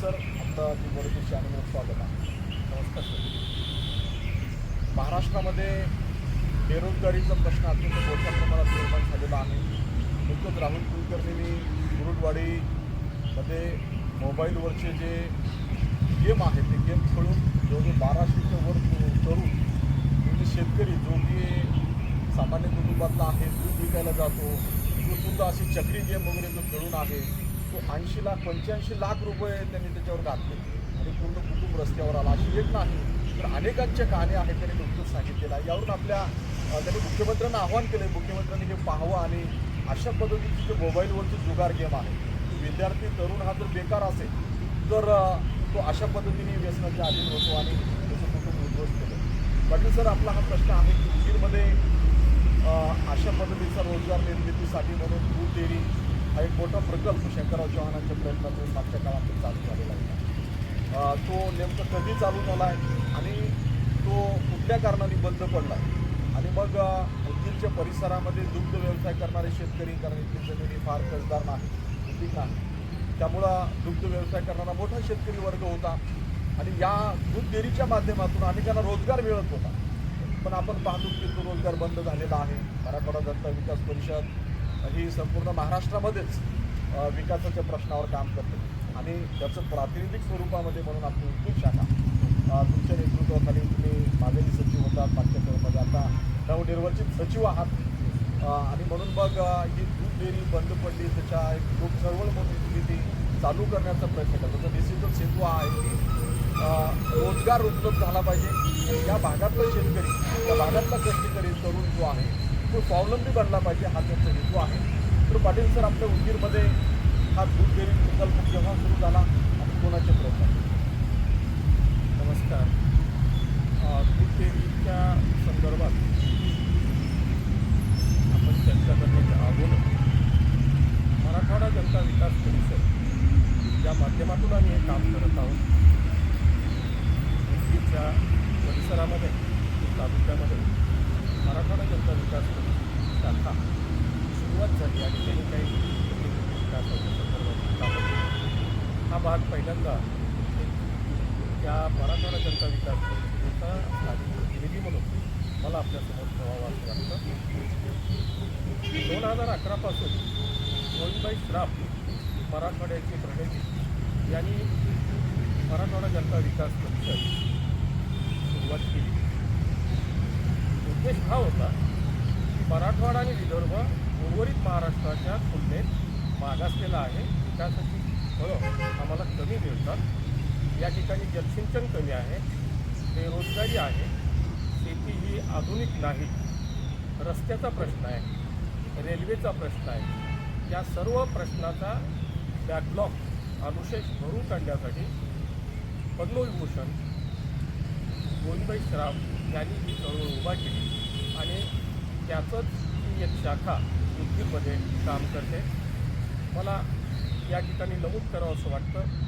Sir आता जी बोलतो चॅनलवर स्वागत आहे. नमस्कार सर. महाराष्ट्रामध्ये बेरोजगारीचा प्रश्न अत्यंत मोठ्या प्रमाणात निर्माण झालेला आहे. नुकतंच राहुल कुलकर्णींनी गुरुडवाडीमध्ये मोबाईलवरचे जे गेम आहेत ते गेम खेळून जवळजवळ बाराशेच्या वर तो तरुण म्हणजे शेतकरी जो की सामान्य कुटुंबातला आहे दूध विकायला जातो तो सुद्धा अशी चक्री गेम वगैरे जो खेळून आहे ऐंशी लाख पंच्याऐंशी लाख रुपये त्यांनी त्याच्यावर घातले. आणि पूर्ण कुटुंब रस्त्यावर आला. अशी एक नाही तर अनेकांच्या कहाण्या आहेत त्यांनी नुकतंच सांगितलेला आहे. यावरून आपल्या त्यांनी मुख्यमंत्र्यांना आवाहन केलं मुख्यमंत्र्यांनी हे पाहावं आणि अशा पद्धतीचे जे मोबाईलवरचे जुगार गेम आहे विद्यार्थी तरुण हा जर बेकार असेल तर तो अशा पद्धतीने व्यसनाच्या अधीन होतो आणि त्याचं कुटुंब उद्ध्वस्त केलं पाटील सर आपला हा प्रश्न आहे की उशीरमध्ये अशा पद्धतीचा रोजगार निर्मितीसाठी म्हणून दूध डेअरी हा एक मोठा प्रकल्प शंकरराव चव्हाणांच्या प्रयत्नातून मागच्या काळात चालू झालेला होता तो नेमकं कधी चालू झाला आहे आणि तो कुठल्या कारणाने बंद पडला आहे? आणि मग उदगीरच्या परिसरामध्ये दुग्ध व्यवसाय करणारे शेतकरी कारण इथली जमिनी फार कसदार नाही नाही. त्यामुळं दुग्ध व्यवसाय करणारा मोठा शेतकरी वर्ग होता. आणि या दूध डेअरीच्या माध्यमातून अनेकांना रोजगार मिळत होता. पण आपण पाहतो की तो रोजगार बंद झालेला आहे. मराठवाडा जनता विकास परिषद ही संपूर्ण महाराष्ट्रामध्येच विकासाच्या प्रश्नावर काम करते. आणि त्याचं प्रातिनिधिक स्वरूपामध्ये म्हणून आपली उद्योग शाखा. तुमच्या नेतृत्वाखाली तुम्ही मागणी सचिव होतात मागच्या काळामध्ये आता नवनिर्वाचित सचिव आहात. आणि म्हणून मग ही दूध डेअरी बंद पडली त्याच्या एक लोक चळवळ म्हणून तुम्ही ती चालू करण्याचा प्रयत्न करतो. तर निश्चितच सेतू हा आहे की रोजगार उपलब्ध झाला पाहिजे. या भागातला शेतकरी या भागातला कष्टकरी तरुण जो आहे तो स्वावलंबी बनला पाहिजे हा त्यांचा हेतू आहे. तर पाटील सर आपल्या उदगीरमध्ये हा दूध डेअरी प्रकल्प केव्हा सुरू झाला आणि कोणाचे प्रयत्न नमस्कार. दूध डेअरीच्या संदर्भात आपण चर्चा करण्याच्या अगोदर मराठवाडा जनता विकास परिषद या माध्यमातून आम्ही हे काम करत आहोत उदगीरच्या परिसरामध्ये तालुक्यामध्ये मराठवाडा जनता विकास परिषद सुरुवात झाली आणि त्यांनी काही विकासाच्या संदर्भात हा भाग पहिल्यांदा त्या मराठवाडा जनता विकास परिषदेचा प्रतिनिधी म्हणून मला आपल्यासमोर ठेवावा असं वाटतं. दोन हजार अकरापासून गोविंदबाई श्राफ मराठवाड्याचे प्रणेते यांनी मराठवाडा जनता विकास परिषद सुरुवात केली. उद्देश हा होता. मराठवाडा आणि विदर्भ उर्वरित महाराष्ट्राच्या तुलनेत मागासलेला आहे. विकासाची फळं आम्हाला कमी मिळतात. या ठिकाणी जलसिंचन कमी आहे. बेरोजगारी आहे. शेती ही आधुनिक नाही. रस्त्याचा प्रश्न आहे. रेल्वेचा प्रश्न आहे. या सर्व प्रश्नाचा बॅकलॉग अनुशेष भरून काढण्यासाठी पद्मविभूषण गोविंदभाई श्राफ यांनी ही चळवळ उभा केली. आणि त्याचंच ही एक शाखा उद्योगमध्ये काम करते. मला या ठिकाणी नमूद करावं असं वाटतं.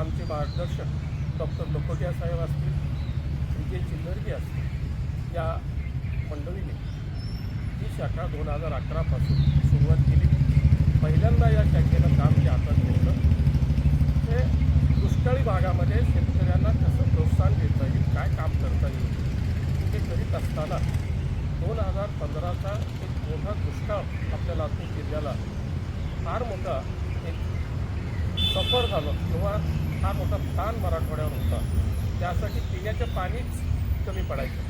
आमचे मार्गदर्शक डॉक्टर लोकोटिया साहेब असतील विजय चिल्लर्गी असतील या मंडळीने ही शाखा दोन हजार अकरापासून सुरुवात केली. पहिल्यांदा या शाखेनं काम जे हातात घेतलं ते दुष्काळी भागामध्ये शेतकऱ्यांना कसं प्रोत्साहन देता येईल काय काम करता येईल हे करीत असताना दोन हजार पंधराचा एक मोठा दुष्काळ आपल्या लातूर जिल्ह्याला. फार मोठा एक सफर झालं किंवा फार मोठा ताण मराठवाड्यावर होता. त्यासाठी पिण्याचं पाणीच कमी पडायचं.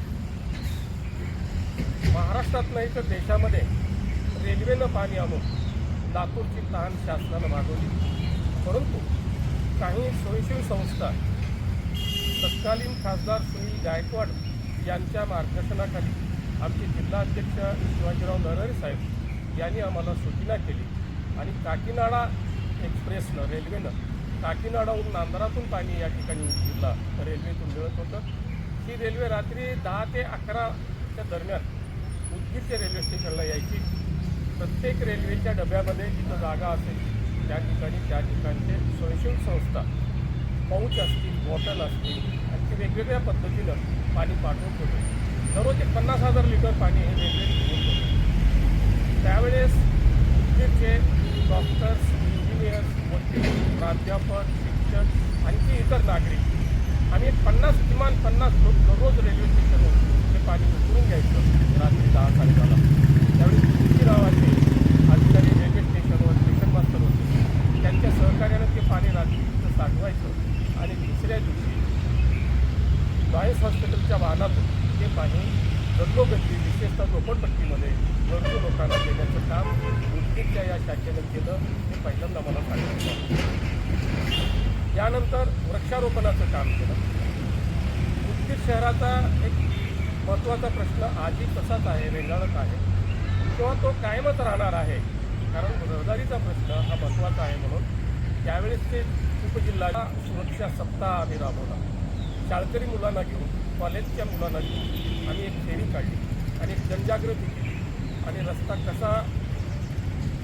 महाराष्ट्रात नाही तर देशामध्ये रेल्वेनं पाणी आणून लातूरची तहान शासनानं मागवली परंतु काही स्वयंसेवी संस्था तत्कालीन खासदार सुनील गायकवाड यांच्या मार्गदर्शनाखाली आमचे जिल्हा अध्यक्ष शिवाजीराव नरहरे साहेब यांनी आम्हाला सूचना केली. आणि काकीनाडा एक्सप्रेसनं रेल्वेनं काकीनाडाहून नांदरातून पाणी या ठिकाणी जिल्हा रेल्वेतून मिळत होतं. ही रेल्वे रात्री दहा ते अकराच्या दरम्यान उदगीरच्या रेल्वे स्टेशनला यायची. प्रत्येक रेल्वेच्या डब्यामध्ये जिथं जागा असेल त्या ठिकाणी त्या ठिकाणचे स्वयंसेवी संस्था पाऊच असतील बॉटल असतील आणि वेगवेगळ्या पद्धतीनं पाणी पाठवत होते. दररोज एक पन्नास हजार लिटर पाणी हे रेल्वे त्यावेळेस उदगीरचे डॉक्टर्स इंजिनियर्स वकील प्राध्यापक शिक्षक आणखी इतर नागरिक आम्ही पन्नास किमान पन्नास लोक दररोज रेल्वे स्टेशनवर ते पाणी उतरून घ्यायचं रात्री दहा साडेदहाला. त्यावेळी गावाचे नावाचे अधिकारी रेल्वे स्टेशनवर स्टेशन मास्तर होते त्यांच्या सहकार्यानं ते पाणी रात्री तिथं साठवायचं आणि दुसऱ्या दिवशी लॉयन्स हॉस्पिटलच्या वाहनातून ते पाणी जगोगती विशेषतः झोपडपट्टीमध्ये गरजू लोकांना देण्याचं काम मुक्तीच्या या शाखेनं केलं हे पहिल्यांदा मला सांगितलं त्यानंतर वृक्षारोपणाचं काम केलं. मुक्तीत शहराचा एक महत्त्वाचा प्रश्न आजही तसाच आहे रेंगाळत आहे. किंवा तो कायमच राहणार आहे कारण रहदारीचा प्रश्न हा महत्त्वाचा आहे म्हणून त्यावेळेस ते उपजिल्हा सुरक्षा सप्ताह आम्ही राबवला. शाळकरी मुलांना घेऊन कॉलेजच्या मुलांना घेऊन आम्ही एक फेरी काढली आणि एक जनजागृती केली. आणि रस्ता कसा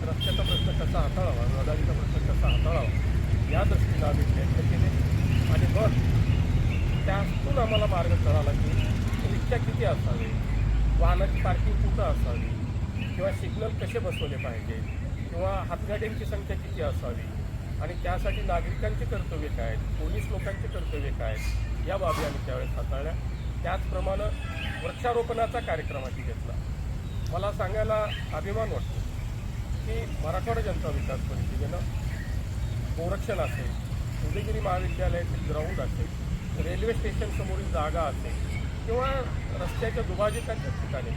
रस्त्याचा प्रश्न कसा हाताळावा रहदारीचा प्रश्न कसा हाताळावा या दृष्टीनं आम्ही प्रयत्न केले. आणि मग त्यातून आम्हाला मार्ग कळाला की रिक्षा किती असावे वाहनाची पार्किंग कुठं असावी किंवा सिग्नल कसे बसवले पाहिजे किंवा हातगाड्यांची संख्या किती असावी आणि त्यासाठी नागरिकांचे कर्तव्य काय आहेत पोलीस लोकांचे कर्तव्य काय आहेत या बाबी आम्ही त्यावेळेस हाताळल्या. त्याचप्रमाणे वृक्षारोपणाचा कार्यक्रम आम्ही घेतला. मला सांगायला अभिमान वाटतो की मराठवाडा जनता विकास परिषदेनं गोरक्षण असेल उदयगिरी महाविद्यालयाचे ग्राउंड असेल रेल्वे स्टेशनसमोरील जागा असेल किंवा रस्त्याच्या दुभाजकांच्या ठिकाणी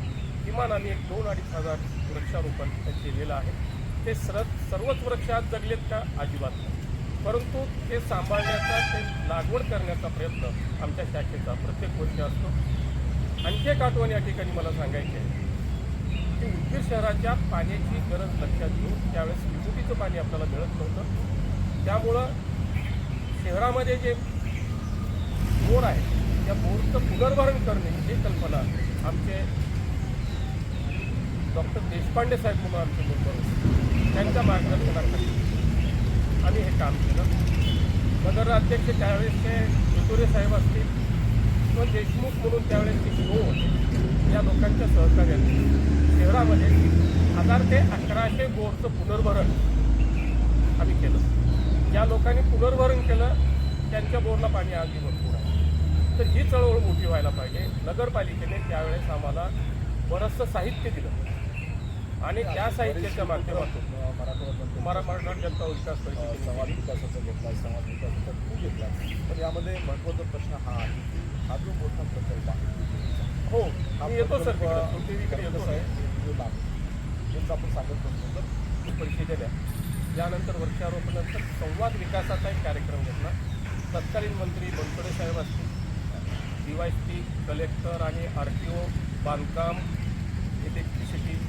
किमान आम्ही एक दोन अडीच हजार वृक्षारोपण केलेलं आहे. ते सर सर्वच वृक्ष आज जगलेत का? अजिबात नाही. परंतु ते सांभाळण्याचा ते लागवड करण्याचा प्रयत्न आमच्या शाखेचा प्रत्येक वर्षी असतो. आणखी एक आठवण या ठिकाणी मला सांगायची आहे. की उदगीर शहराच्या पाण्याची गरज लक्षात घेऊन त्यावेळेस विभूतीचं पाणी आपल्याला मिळत नव्हतं. त्यामुळं शहरामध्ये जे बोर आहे त्या बोरचं पुनर्भरण करणे ही कल्पना आमचे डॉक्टर देशपांडे साहेब म्हणून आमचे मेंबर त्यांच्या मार्गदर्शनाखाली आम्ही हे काम केलं. नगराध्यक्ष त्यावेळेसचे तुरे साहेब असतील किंवा देशमुख म्हणून त्यावेळेसचे शिव होते या लोकांच्या सहकार्याने. शहरामध्ये हजार ते अकराशे बोरचं पुनर्भरण आम्ही केलं. ज्या लोकांनी पुनर्भरण केलं त्यांच्या बोरला पाणी आधी भरपूर आहे. तर ही चळवळ मोठी व्हायला पाहिजे. नगरपालिकेने त्यावेळेस आम्हाला बरंचसं साहित्य दिलं. आणि त्या साहित्याच्या माध्यमातून मराठवाडा जनता विकास अ, परिषदेने समाज विकासाचा घेतला समाज विकासाचा तू घेतला पण यामध्ये महत्त्वाचा प्रश्न हा आहे की हा जो मोठा प्रकल्प आहे हो हा मी येतो सर टीव्हीकडे येतो कसं आहे, जो लाभ हेच आपण सांगत नसतो तर परिषदेला त्यानंतर वृक्षारोपणानंतर संवाद विकासाचा एक कार्यक्रम घेतला. तत्कालीन मंत्री बनसोडे साहेब असतील. डी वाय टी कलेक्टर आणि आर टी ओ बांधकाम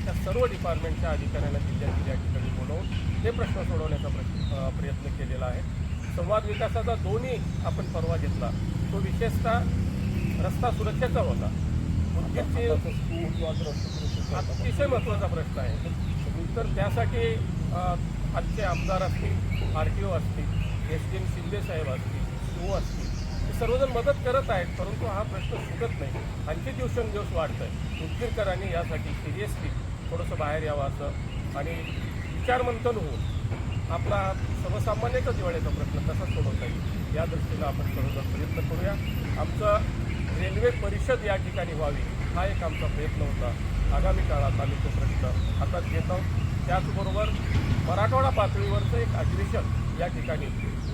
त्या सर्व डिपार्टमेंटच्या अधिकाऱ्यांना जिल्ह्यातील या ठिकाणी बोलवून हे प्रश्न सोडवण्याचा प्रश्न अ, प्रयत्न केलेला आहे. संवाद विकासाचा दोन्ही आपण परवा घेतला. तो विशेषतः रस्ता सुरक्षेचा होता. आहेत. अतिशय महत्त्वाचा प्रश्न आहे. तर त्यासाठी आजचे आमदार असतील आर टी ओ असतील S D M Shinde saheb असतील सी असतील हे सर्वजण मदत करत आहेत परंतु हा प्रश्न सुटत नाही. आणखी दिवसेंदिवस वाढत आहे उदगीरकरांनी यासाठी सिरियसली थोडंसं बाहेर यावं असं. आणि विचारमंथन होऊन आपला सर्वसामान्याचा दिवाळीचा प्रश्न कसा सोडवता येईल. या दृष्टीनं आपण सर्वजण प्रयत्न करूया. आमचं रेल्वे परिषद या ठिकाणी व्हावी हा एक आमचा प्रयत्न होता. आगामी काळात आम्ही तो प्रश्न हातात घेत. आहोत त्याचबरोबर मराठवाडा पातळीवरचं एक अधिवेशन या ठिकाणी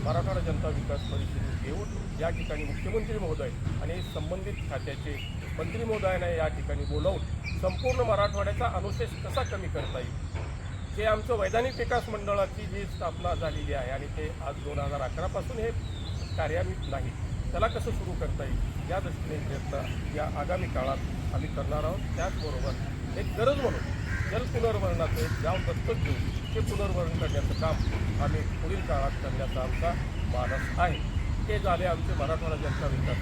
मराठवाडा जनता विकास परिषदेने घेऊन या ठिकाणी मुख्यमंत्री महोदय आणि संबंधित खात्याचे मंत्री महोदयांना या ठिकाणी बोलावून संपूर्ण मराठवाड्याचा अनुशेष कसा कमी करता येईल? हे आमचं वैधानिक विकास मंडळाची जी स्थापना झालेली आहे आणि ते आज दोन हजार अकरापासून हे कार्यान्वित नाही. त्याला कसं सुरू करता येईल? या दृष्टीने प्रयत्न या आगामी काळात आम्ही करणार आहोत. त्याचबरोबर एक गरज म्हणून जल पुनर्वरणाचं एक गाव दत्तक घेऊन ते पुनर्वरण करण्याचं काम आम्ही पुढील काळात करण्याचा आमचा मानस आहे. ते झाले आमचे मराठवाडा जनता विकास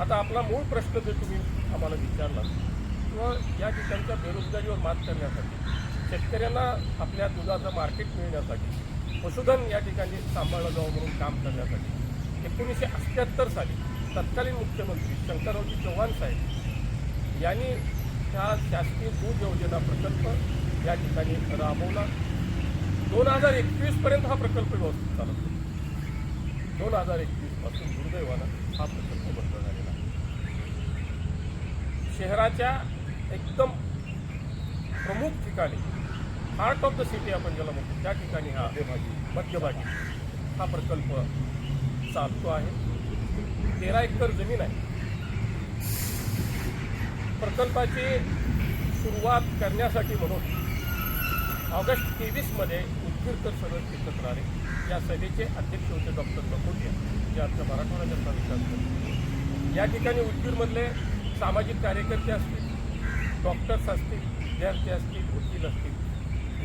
आता आपला मूळ प्रश्न जर तुम्ही आम्हाला विचारला किंवा या ठिकाणच्या बेरोजगारीवर मात करण्यासाठी शेतकऱ्यांना आपल्या दुधाचं मार्केट मिळण्यासाठी पशुधन या ठिकाणी सांभाळलं जावं म्हणून काम करण्यासाठी एकोणीसशे अठ्ठ्याहत्तर साली तत्कालीन मुख्यमंत्री शंकररावजी चव्हाण साहेब यांनी ह्या शासकीय दूध योजना प्रकल्प या ठिकाणी राबवला. दोन हजार एकवीसपर्यंत हा प्रकल्प व्यवस्थित चालत होता. दोन हजार एकवीसपासून दुर्दैवानं हा प्रकल्प बंद झालेला आहे शहराच्या एकदम प्रमुख ठिकाणी हार्ट ऑफ द सिटी आपण ज्याला म्हणतो त्या ठिकाणी हा मध्यभागी. मध्यभागी हा प्रकल्प चालतो आहे. तेरा एकर जमीन आहे. प्रकल्पाची सुरुवात करण्यासाठी म्हणून ऑगस्ट तेवीसमध्ये उद्गीरकर सदस्य एकत्र आले. या सभेचे अध्यक्ष होते डॉक्टर बकोटिया जे आमच्या मराठवाडा जनता विकास मंत्री. या ठिकाणी उद्गीरमधले सामाजिक कार्यकर्ते असतील डॉक्टर्स असतील विद्यार्थी असतील वकील असतील.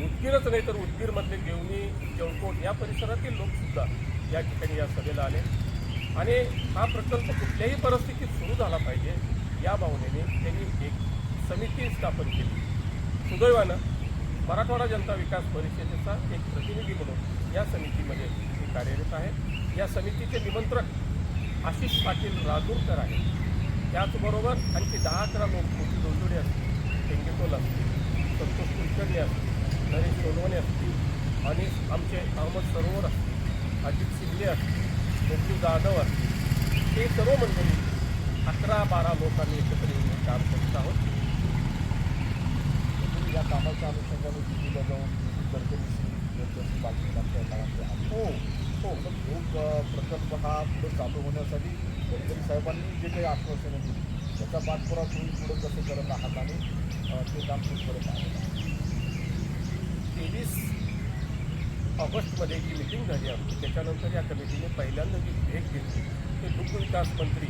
उदगीरच नाही तर उदगीरमधले देवणी जळकोट या परिसरातील लोकसुद्धा या ठिकाणी या सभेला आले. आणि हा प्रकल्प कुठल्याही परिस्थितीत सुरू झाला पाहिजे या भावनेने त्यांनी एक समिती स्थापन केली. सुदैवानं मराठवाडा जनता विकास परिषदेचा एक प्रतिनिधी म्हणून या समितीमध्ये मी कार्यरत आहे या समितीचे निमंत्रक आशिष पाटील राजूरकर आहेत. त्याचबरोबर आणखी दहा अकरा लोक मोठी दोंडोडे असतील टेंगेटोल असतील संतोष कुलकर्णी असतील नरेश सोनवणे असतील आणि आमचे अहमद सरोवर असतील अजित शिंदे असतील गोपी जाधव असतील हे सर्व मंडळी अकरा बारा लोकांनी एकत्र येऊन काम करत आहोत. या कामाच्या अनुषंगाने दिल्लीला जाऊन गडकरीशी बातमी हो हो मग लोक प्रकल्प हा पुढे चालू होण्यासाठी गडकरी साहेबांनी जे काही आश्वासनं दिली त्याचा पाठपुरा तुम्ही पुढे कसं करत आहात आणि ते काम तुम्ही करत आहात. तेवीस ऑगस्टमध्ये जी मिटिंग झाली होती त्याच्यानंतर या कमिटीने पहिल्यांदा जी भेट घेतली ते दुग्ध विकास मंत्री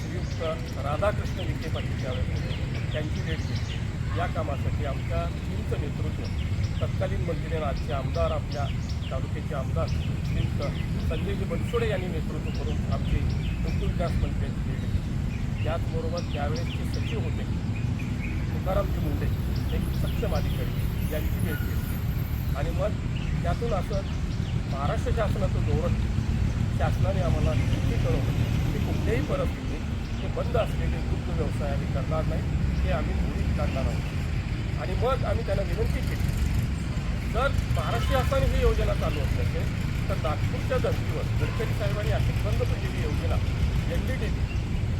श्रीयुक्त राधाकृष्ण विखे पाटील त्यावेळेस त्यांची भेट घेतली. या कामासाठी आमच्या टीमचं नेतृत्व तत्कालीन मंत्री आजचे आमदार आपल्या तालुक्याचे आमदार श्रीयुक्त संजयजी बनसोडे यांनी नेतृत्व करून आमची विकास पंचायत भेट त्याचबरोबर त्यावेळेसचे सचिव होते. तुकारामजी मुंडे एक सक्षम अधिकारी यांची भेट घेतली. आणि मग त्यातून असं महाराष्ट्र शासनाचं धोरण शासनाने आम्हाला नक्की कळवलं की कुठल्याही परिस्थितीत ते बंद असलेले दुग्ध व्यवसाय आम्ही करणार नाही हे आम्ही मोडीत काढणार आहोत. आणि मग आम्ही त्यांना विनंती केली जर महाराष्ट्र शासनाने ही योजना चालू असल्याचे तर नागपूरच्या धर्तीवर गडकरी साहेबांनी अशी बंद पडलेली योजना एन डी टी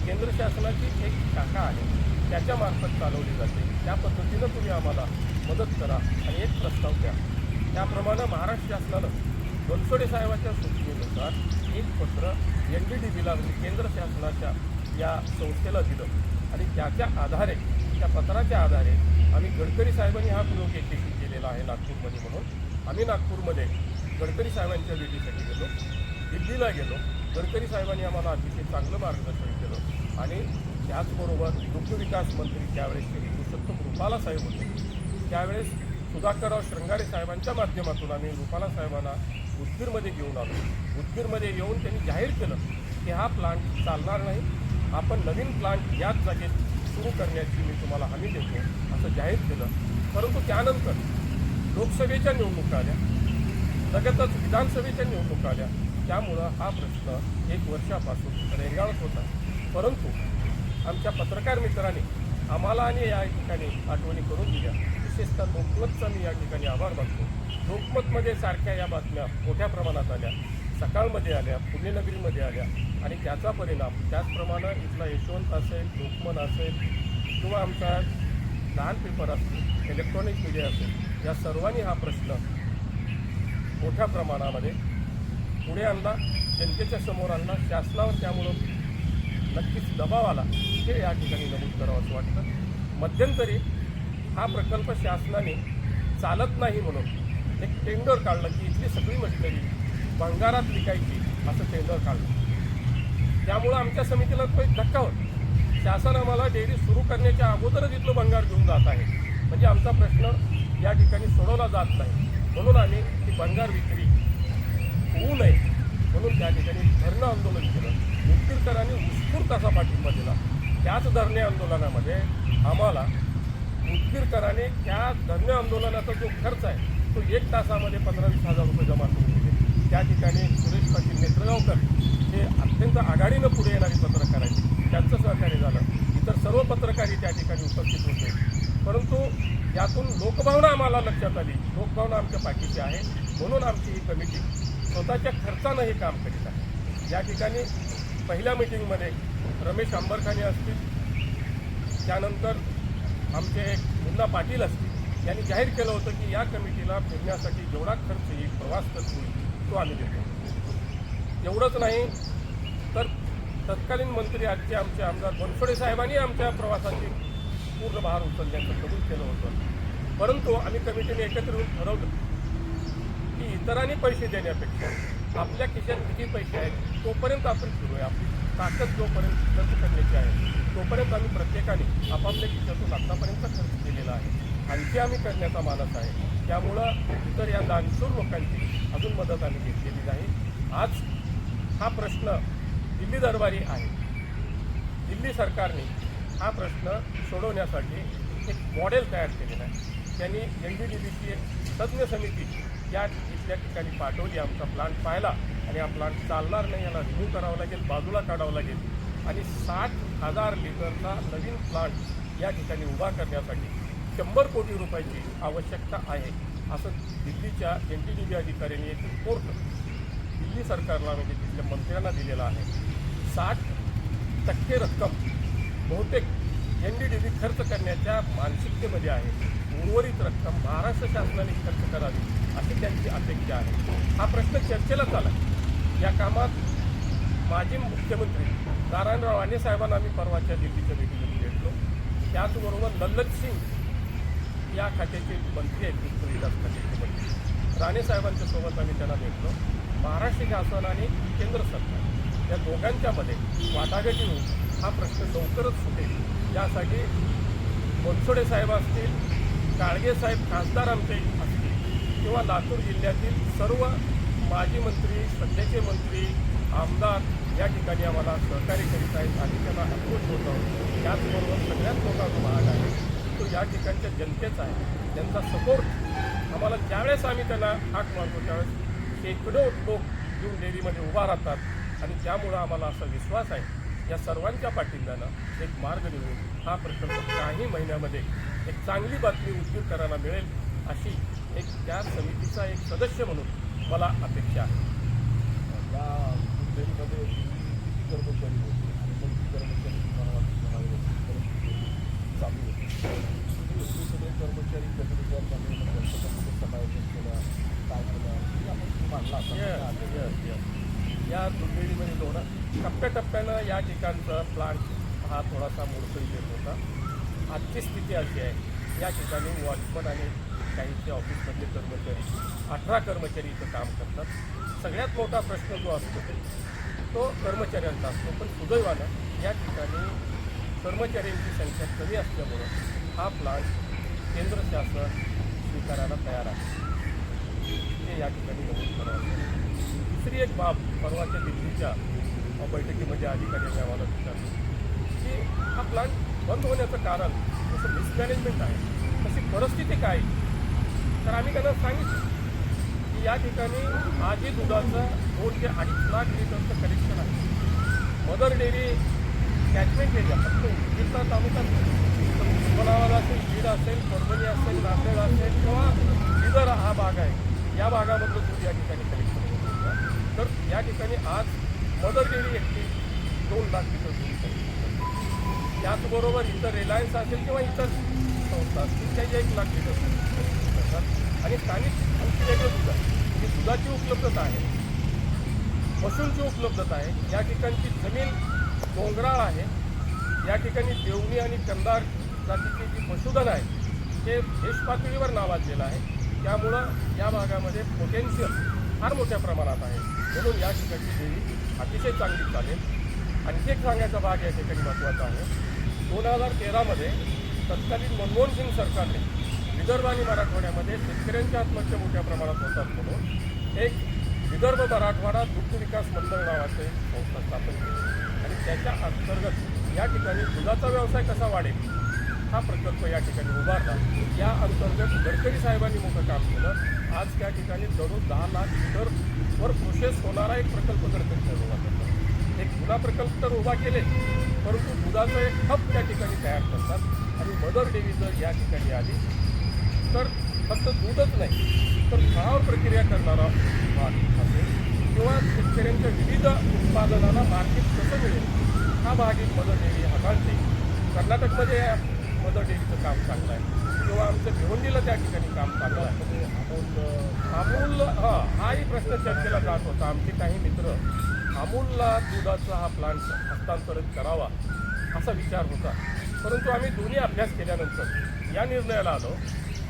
केंद्र शासनाची एक शाखा आहे. त्याच्यामार्फत चालवली जाते. त्या पद्धतीनं तुम्ही आम्हाला मदत करा आणि एक प्रस्ताव द्या. त्याप्रमाणे महाराष्ट्र शासनानं बनसोडे साहेबाच्या सूचनेनुसार एक पत्र एन डी डी बीला म्हणजे केंद्र शासनाच्या या संस्थेला दिलं. आणि त्याच्या आधारे त्या पत्राच्या आधारे आम्ही गडकरी साहेबांनी हा प्रयोग यशस्वी केलेला आहे नागपूरमध्ये म्हणून. आम्ही नागपूरमध्ये गडकरी साहेबांच्या भेटीसाठी गेलो. दिल्लीला गेलो. गडकरी साहेबांनी आम्हाला अतिशय चांगलं मार्गदर्शन केलं. आणि त्याचबरोबर दुग्ध विकास मंत्री श्री पुरुषोत्तम रुपाला साहेब होते त्यावेळेस सुधाकरराव श्रंगारे साहेबांच्या माध्यमातून आम्ही रुपाला साहेबांना उदगीरमध्ये घेऊन आलो. उदगीरमध्ये येऊन त्यांनी जाहीर केलं की हा प्लांट चालणार नाही. आपण नवीन प्लांट याच जागेत सुरू करण्याची मी तुम्हाला हमी देतो असं जाहीर केलं. परंतु त्यानंतर लोकसभेच्या निवडणुका आल्या. लगतच विधानसभेच्या निवडणूक आल्या. त्यामुळं हा प्रश्न एक वर्षापासून रेंगाळत होता. परंतु आमच्या पत्रकार मित्राने आम्हाला आणि या ठिकाणी आठवणी करून दिल्या. विशेषतः लोकमतचा मी या ठिकाणी आभार मानतो. लोकमतमध्ये सारख्या या बातम्या मोठ्या प्रमाणात आल्या. सकाळमध्ये आल्या पुण्यनगरीमध्ये आल्या आणि त्याचा परिणाम त्याचप्रमाणे इथला यशवंत असेल लोकमत असेल किंवा आमचा लहान पेपर असेल इलेक्ट्रॉनिक मीडिया असेल या सर्वांनी हा प्रश्न मोठ्या प्रमाणामध्ये पुढे आणला जनतेच्या समोर आणला शासनावर त्यामुळं नक्कीच दबाव आला हे या ठिकाणी नमूद करावं असं वाटतं. मध्यंतरी हा प्रकल्प शासनाने चालत नाही म्हणून एक टेंडर काढलं की इथली सगळी मशिनरी भंगारात विकायची असं टेंडर काढलं. त्यामुळं आमच्या समितीला तो एक धक्का होता. शासन आम्हाला डेअरी सुरू करण्याच्या अगोदरच इथलं भंगार घेऊन जात आहे. म्हणजे आमचा प्रश्न या ठिकाणी सोडवला जात नाही. म्हणून आम्ही ती भंगार विक्री होऊ नये म्हणून त्या ठिकाणी धरणं आंदोलन केलं. मुक्तीरकरांनी उत्स्फूर्त असा पाठिंबा दिला. त्याच धरणे आंदोलनामध्ये आम्हाला मुक्तीकराने त्या धरणे आंदोलनाचा जो खर्च आहे तो एक तासामध्ये पंधरा वीस हजार रुपये जमा करून दिले. त्या ठिकाणी सुरेश पाटील नेत्रगावकर हे अत्यंत आघाडीनं पुढे येणारे पत्रकार आहेत. त्यांचं सहकार्य झालं. इतर सर्व पत्रकारही त्या ठिकाणी उपस्थित होते. परंतु यातून लोकभावना आम्हाला लक्षात आली. लोकभावना आमच्या पाठीची आहे. म्हणून आमची ही कमिटी स्वतःच्या खर्चानं हे काम करीत आहे. या ठिकाणी पहिल्या मिटिंगमध्ये रमेश आंबरखाने असतील त्यानंतर आमचे एक मुन्ना पाटील असतील यांनी जाहीर केलं होतं की या कमिटीला फिरण्यासाठी जेवढा खर्च येईल प्रवास खर्च होईल तो आम्ही देतो. एवढंच नाही तर तत्कालीन मंत्री आजचे आमचे आमदार बनसोडे साहेबांनी आमच्या प्रवासाची पूर्ण भार उचलण्याचं कबूल केलं होतं. परंतु आम्ही कमिटीने एकत्र येऊन ठरवलं की इतरांनी पैसे देण्यापेक्षा आपल्या खिशात किती पैसे आहेत तोपर्यंत आपण फिरूया. आपली ताकद जोपर्यंत खर्च करण्याची आहे तोपर्यंत आम्ही प्रत्येकाने आपापल्या खिशातून आत्तापर्यंत खर्च केलेला आहे. आणखी आम्ही करण्याचा मानस आहे. त्यामुळं इतर या दानशूर लोकांची अजून मदत आम्ही घेतलेली नाही. आज हा प्रश्न दिल्ली दरबारी आहे. दिल्ली सरकारने हा प्रश्न सोडवण्यासाठी एक मॉडेल तयार केलेलं आहे. त्यांनी एन डी डी बीची सी तज्ज्ञ समिती या इथल्या ठिकाणी पाठवली आमचा प्लांट पाहिला आणि हा प्लांट चालणार नाही याला रिमूव्ह करावं लागेल बाजूला काढावं लागेल. आणि साठ हजार लिटरचा नवीन प्लांट या ठिकाणी उभा करण्यासाठी शंभर कोटी रुपयाची आवश्यकता आहे असं दिल्लीच्या एन टी डी बी अधिकाऱ्यांनी एक रिपोर्ट दिल्ली सरकारला म्हणजे तिथल्या मंत्र्यांना दिलेला आहे. साठ टक्के रक्कम बहुतेक एन डी डी बी खर्च करण्याच्या मानसिकतेमध्ये आहे. उर्वरित रक्कम महाराष्ट्र शासनाने खर्च करावी अशी त्यांची अपेक्षा आहे. हा प्रश्न चर्चेला चाला या कामात माजी मुख्यमंत्री नारायणराव राणे साहेबांना आम्ही परवाच्या दिल्लीच्या भेटीमध्ये भेटलो. त्याचबरोबर लल्लत सिंग या खात्याचे मंत्री आहेत दुग्ध विकास खात्याचे मंत्री. राणे साहेबांच्या सोबत आम्ही त्यांना भेटलो. महाराष्ट्र शासन आणि केंद्र सरकार या दोघांच्यामध्ये वाटाघाटी होऊन हा प्रश्न लवकरच सुटेल. यासाठी बनसोडे साहेब असतील काळगे साहेब खासदार आमचे असतील किंवा लातूर जिल्ह्यातील सर्व माजी मंत्री सध्याचे मंत्री आमदार या ठिकाणी आम्हाला सहकार्य करीत आहेत आणि त्यांना अप्रोच होत आहोत त्याचबरोबर सगळ्यात मोठा जो भाग आहे तो या ठिकाणच्या जनतेचा आहे. त्यांचा सपोर्ट आम्हाला ज्यावेळेस आम्ही त्यांना हाक मारतो त्यावेळेस शेकडो लोक येऊन डेअरीमध्ये उभा राहतात. आणि त्यामुळं आम्हाला असा विश्वास आहे या सर्वांच्या पाठिंब्यानं एक मार्ग निवडून हा प्रकल्प काही महिन्यामध्ये एक चांगली बातमी उद्योग करायला मिळेल अशी एक त्या समितीचा एक सदस्य म्हणून मला अपेक्षा आहे. या किती कर्मचारी होते? आणि कर्मचारी. चालू होते. तुम्ही सगळे कर्मचारी समायोजन केलं. काय केलं. या थोडं टप्प्याटप्प्यानं या ठिकाणचा प्लांट हा थोडासा मोडकळीत येत होता. आजची स्थिती अशी आहे या ठिकाणी वॉचमन आणि काहींचे ऑफिसमधले कर्मचारी अठरा कर्मचारी इथं काम करतात. सगळ्यात मोठा प्रश्न जो असतो तो कर्मचाऱ्यांचा असतो. पण सुदैवानं या ठिकाणी कर्मचाऱ्यांची संख्या कमी असल्यामुळं हा प्लांट केंद्र शासन स्वीकारायला तयार आहे. ते या ठिकाणी नमूद करावं दुसरी एक बाब परवाच्या दिल्लीच्या बैठकीमध्ये अधिकाऱ्यांनी आम्हाला विचारलं. की हा प्लांट बंद होण्याचं कारण जसं मिसमॅनेजमेंट आहे तशी परिस्थिती काय? तर आम्ही त्यांना सांगितलं की या ठिकाणी आधी दुधाचं दोन ते अडीच लाख लिटरचं कलेक्शन आहे. मदर डेअरी कॅचमेंट एरिया फक्त उदगीरचा तालुका उस्मानाबाद असेल बीड असेल परभणी असेल नांदेड असेल किंवा बिदर हा भाग आहे या भागामधलं दूध या ठिकाणी कलेक्शन तर या ठिकाणी आज मदर डेअरी एकटी दोन लाख लिटर दूध त्याचबरोबर इतर रिलायन्स असेल किंवा इतर संस्था असतील त्या एक लाख लिटर कलेक्शन आणि स्थानिक आणखी दूध आहे ही दुधाची उपलब्धता आहे. पशूंची उपलब्धता आहे. या ठिकाणची जमीन डोंगराळ आहे. या ठिकाणी देवणी आणि कंदार जातीची जी पशुधन आहे ते देश पातळीवर नावाजलेलं आहे. त्यामुळं या भागामध्ये पोटेन्शियल फार मोठ्या प्रमाणात आहे. म्हणून या ठिकाणची देवी अतिशय चांगली चालेल आणखी एक सांगायचा भाग या ठिकाणी महत्त्वाचा आहे. दोन हजार तेरामध्ये तत्कालीन मनमोहन सिंग सरकारने विदर्भ आणि मराठवाड्यामध्ये शेतकऱ्यांच्या आत्महत्या मोठ्या प्रमाणात होतात म्हणून एक विदर्भ मराठवाडा दुग्ध विकास मंडळ नावाचे संस्था स्थापन केली. आणि त्याच्या अंतर्गत या ठिकाणी दुधाचा व्यवसाय कसा वाढेल हा प्रकल्प या ठिकाणी उभारला. या अंतर्गत गडकरी साहेबांनी मोठं काम केलं. आज त्या ठिकाणी दररोज दहा लाख लिटर वर प्रोसेस होणारा एक प्रकल्प गडकरी साहेब उभा करतात. एक जुना प्रकल्प तर उभा केले परंतु दुधाचं एक हब त्या ठिकाणी तयार करतात आणि मदर डेअरी जर या ठिकाणी आली. तर फक्त दूधच नाही तर फळावर प्रक्रिया करणारा भाग असेल किंवा शेतकऱ्यांच्या विविध उत्पादनाला मार्केट कसं मिळेल? हा भाग एक मदर डेअरी हाताळते कर्नाटकमध्ये मदर डेअरीचं काम चांगलं आहे. किंवा आमचं भिवंडीला त्या ठिकाणी काम चांगलं आहे. अमूल हा हाही प्रश्न चर्चेला जात होता. आमचे काही मित्र अमूलला दुधाचा हा प्लांट हस्तांतरित करावा असा विचार होता. परंतु आम्ही दोन्ही अभ्यास केल्यानंतर या निर्णयाला आलो.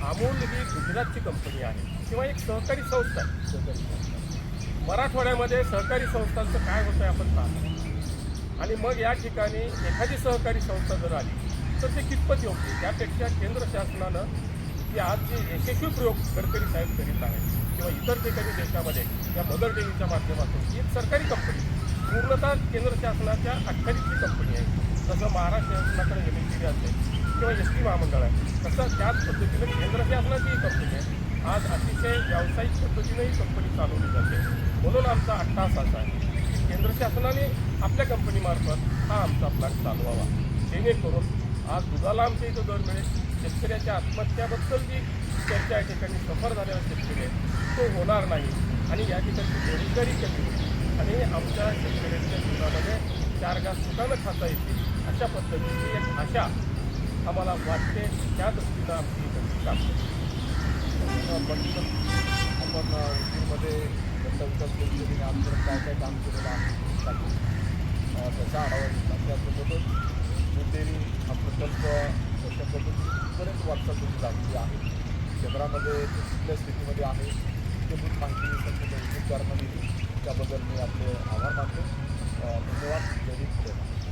अमूल ही गुजरातची कंपनी आहे. किंवा एक सहकारी संस्था आहे. मराठवाड्यामध्ये सहकारी संस्थांचं काय होतं आहे आपण पाहतो. आणि मग या ठिकाणी एखादी सहकारी संस्था जर आली तर ते कितपत योग्य त्यापेक्षा केंद्र शासनानं की आज जे यशस्वी प्रयोग गडकरी साहेब करीत आहेत किंवा इतर ठिकाणी देशामध्ये या मदर डेअरीच्या माध्यमातून ही एक सरकारी कंपनी पूर्णतः केंद्र शासनाच्या अखत्यारीतली कंपनी आहे. जसं महाराष्ट्र शासनाकडे एम एस डी असेल किंवा एस टी महामंडळ आहे तसं त्याच पद्धतीनं केंद्र शासनाची ही कंपनी आहे. आज अतिशय व्यावसायिक पद्धतीने ही कंपनी चालवली जाते. म्हणून आमचा अट्टास असा आहे की केंद्र शासनाने आपल्या कंपनीमार्फत हा आमचा प्लॅन चालवावा. जेणेकरून आज दुधाला आमच्या इथं दर मिळेल. शेतकऱ्याच्या आत्महत्याबद्दल जी चर्चा या ठिकाणी सफर झालेला शेतकरी आहे. तो होणार नाही. आणि या ठिकाणी बेरोजगारी कमी होईल? आणि आमच्या शेतकऱ्यांच्या जीवनामध्ये चार घास सुखानं खाता येतील अशा पद्धतीची एक आशा आम्हाला वाटते. त्या दृष्टीनं आमची काम आपण मध्ये गंगा काय काय काम केलेलं आहे. त्याचा आढावा घेतला. त्यासोबतच मुंडेरी हा प्रकल्प कशा पद्धतीपर्यंत वाटचाल तुम्ही लागलेली आहे केंद्रामध्ये कुठल्या स्थितीमध्ये आहे इत्यभूत माहिती संपूर्ण उद्योगकारांना दिली त्याबद्दल मी आपले आभार मानतो. धन्यवाद. जय हिंद. जय